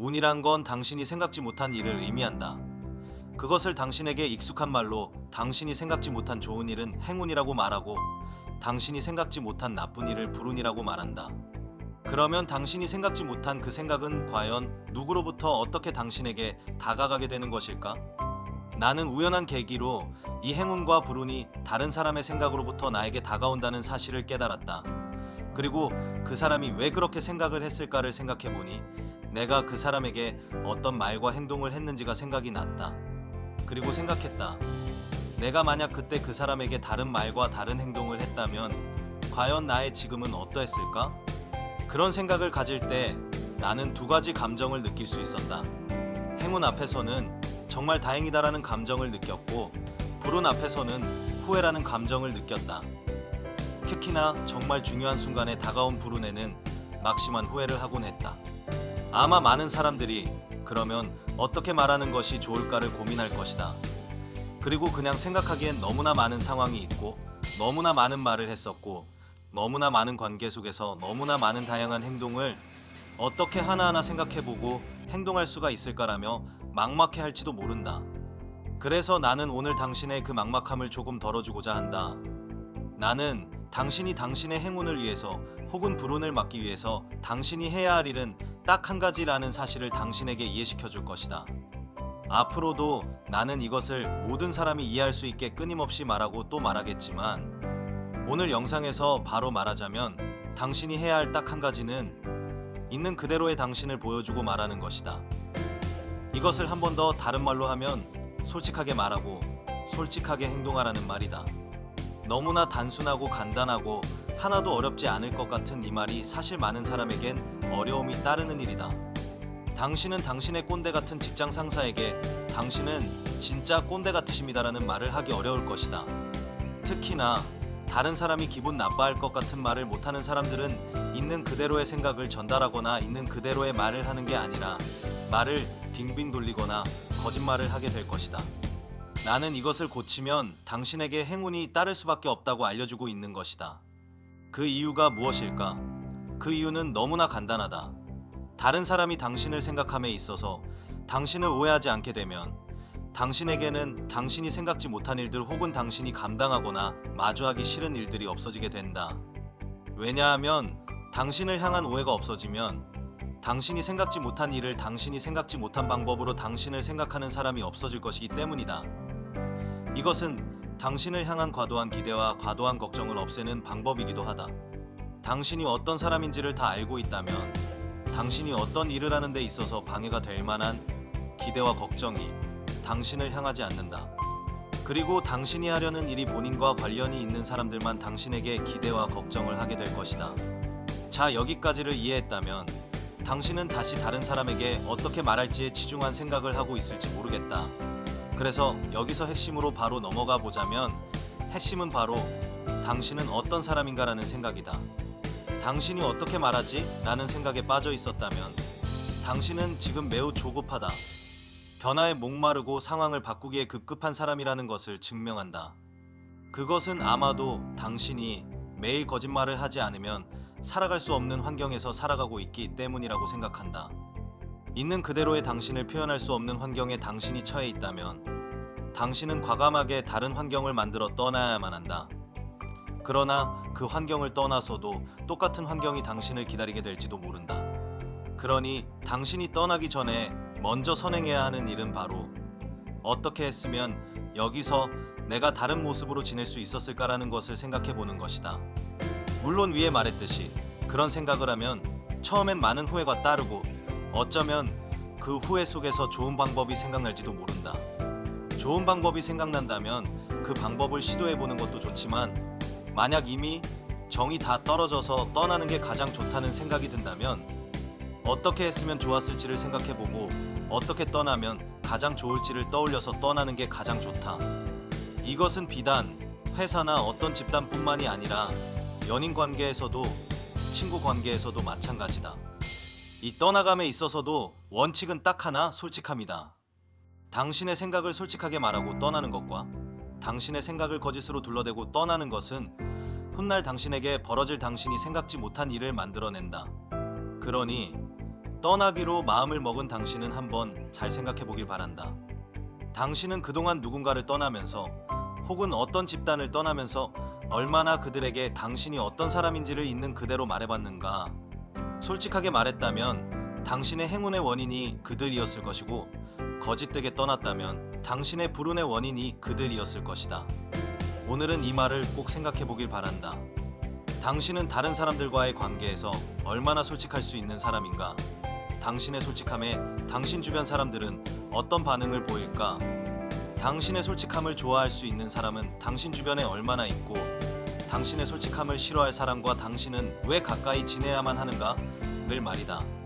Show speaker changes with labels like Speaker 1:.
Speaker 1: 운이란 건 당신이 생각지 못한 일을 의미한다. 그것을 당신에게 익숙한 말로 당신이 생각지 못한 좋은 일은 행운이라고 말하고 당신이 생각지 못한 나쁜 일을 불운이라고 말한다. 그러면 당신이 생각지 못한 그 생각은 과연 누구로부터 어떻게 당신에게 다가가게 되는 것일까? 나는 우연한 계기로 이 행운과 불운이 다른 사람의 생각으로부터 나에게 다가온다는 사실을 깨달았다. 그리고 그 사람이 왜 그렇게 생각을 했을까를 생각해 보니 내가 그 사람에게 어떤 말과 행동을 했는지가 생각이 났다. 그리고 생각했다. 내가 만약 그때 그 사람에게 다른 말과 다른 행동을 했다면 과연 나의 지금은 어떠했을까? 그런 생각을 가질 때 나는 두 가지 감정을 느낄 수 있었다. 행운 앞에서는 정말 다행이다라는 감정을 느꼈고 불운 앞에서는 후회라는 감정을 느꼈다. 특히나 정말 중요한 순간에 다가온 불운에는 막심한 후회를 하곤 했다. 아마 많은 사람들이 그러면 어떻게 말하는 것이 좋을까를 고민할 것이다. 그리고 그냥 생각하기엔 너무나 많은 상황이 있고 너무나 많은 말을 했었고 너무나 많은 관계 속에서 너무나 많은 다양한 행동을 어떻게 하나하나 생각해보고 행동할 수가 있을까라며 막막해 할지도 모른다. 그래서 나는 오늘 당신의 그 막막함을 조금 덜어주고자 한다. 나는 당신이 당신의 행운을 위해서 혹은 불운을 막기 위해서 당신이 해야 할 일은 딱 한 가지라는 사실을 당신에게 이해시켜 줄 것이다. 앞으로도 나는 이것을 모든 사람이 이해할 수 있게 끊임없이 말하고 또 말하겠지만 오늘 영상에서 바로 말하자면 당신이 해야 할 딱 한 가지는 있는 그대로의 당신을 보여주고 말하는 것이다. 이것을 한 번 더 다른 말로 하면 솔직하게 말하고 솔직하게 행동하라는 말이다. 너무나 단순하고 간단하고 하나도 어렵지 않을 것 같은 이 말이 사실 많은 사람에겐 어려움이 따르는 일이다. 당신은 당신의 꼰대 같은 직장 상사에게 당신은 진짜 꼰대 같으십니다라는 말을 하기 어려울 것이다. 특히나 다른 사람이 기분 나빠할 것 같은 말을 못하는 사람들은 있는 그대로의 생각을 전달하거나 있는 그대로의 말을 하는 게 아니라 말을 빙빙 돌리거나 거짓말을 하게 될 것이다. 나는 이것을 고치면 당신에게 행운이 따를 수밖에 없다고 알려주고 있는 것이다. 그 이유가 무엇일까? 그 이유는 너무나 간단하다. 다른 사람이 당신을 생각함에 있어서 당신을 오해하지 않게 되면 당신에게는 당신이 생각지 못한 일들 혹은 당신이 감당하거나 마주하기 싫은 일들이 없어지게 된다. 왜냐하면 당신을 향한 오해가 없어지면 당신이 생각지 못한 일을 당신이 생각지 못한 방법으로 당신을 생각하는 사람이 없어질 것이기 때문이다. 이것은 당신을 향한 과도한 기대와 과도한 걱정을 없애는 방법이기도 하다. 당신이 어떤 사람인지를 다 알고 있다면 당신이 어떤 일을 하는 데 있어서 방해가 될 만한 기대와 걱정이 당신을 향하지 않는다. 그리고 당신이 하려는 일이 본인과 관련이 있는 사람들만 당신에게 기대와 걱정을 하게 될 것이다. 자, 여기까지를 이해했다면 당신은 다시 다른 사람에게 어떻게 말할지에 치중한 생각을 하고 있을지 모르겠다. 그래서 여기서 핵심으로 바로 넘어가 보자면 핵심은 바로 당신은 어떤 사람인가라는 생각이다. 당신이 어떻게 말하지? 라는 생각에 빠져 있었다면 당신은 지금 매우 조급하다. 변화에 목마르고 상황을 바꾸기에 급급한 사람이라는 것을 증명한다. 그것은 아마도 당신이 매일 거짓말을 하지 않으면 살아갈 수 없는 환경에서 살아가고 있기 때문이라고 생각한다. 있는 그대로의 당신을 표현할 수 없는 환경에 당신이 처해 있다면 당신은 과감하게 다른 환경을 만들어 떠나야만 한다. 그러나 그 환경을 떠나서도 똑같은 환경이 당신을 기다리게 될지도 모른다. 그러니 당신이 떠나기 전에 먼저 선행해야 하는 일은 바로 어떻게 했으면 여기서 내가 다른 모습으로 지낼 수 있었을까라는 것을 생각해 보는 것이다. 물론 위에 말했듯이 그런 생각을 하면 처음엔 많은 후회가 따르고 어쩌면 그 후회 속에서 좋은 방법이 생각날지도 모른다. 좋은 방법이 생각난다면 그 방법을 시도해 보는 것도 좋지만 만약 이미 정이 다 떨어져서 떠나는 게 가장 좋다는 생각이 든다면 어떻게 했으면 좋았을지를 생각해 보고 어떻게 떠나면 가장 좋을지를 떠올려서 떠나는 게 가장 좋다. 이것은 비단 회사나 어떤 집단뿐만이 아니라 연인 관계에서도 친구 관계에서도 마찬가지다. 이 떠나감에 있어서도 원칙은 딱 하나 솔직함이다. 당신의 생각을 솔직하게 말하고 떠나는 것과 당신의 생각을 거짓으로 둘러대고 떠나는 것은 훗날 당신에게 벌어질 당신이 생각지 못한 일을 만들어낸다. 그러니 떠나기로 마음을 먹은 당신은 한번 잘 생각해 보길 바란다. 당신은 그동안 누군가를 떠나면서 혹은 어떤 집단을 떠나면서 얼마나 그들에게 당신이 어떤 사람인지를 있는 그대로 말해봤는가? 솔직하게 말했다면 당신의 행운의 원인이 그들이었을 것이고 거짓되게 떠났다면 당신의 불운의 원인이 그들이었을 것이다. 오늘은 이 말을 꼭 생각해 보길 바란다. 당신은 다른 사람들과의 관계에서 얼마나 솔직할 수 있는 사람인가? 당신의 솔직함에 당신 주변 사람들은 어떤 반응을 보일까? 당신의 솔직함을 좋아할 수 있는 사람은 당신 주변에 얼마나 있고 당신의 솔직함을 싫어할 사람과 당신은 왜 가까이 지내야만 하는가? 늘 말이다.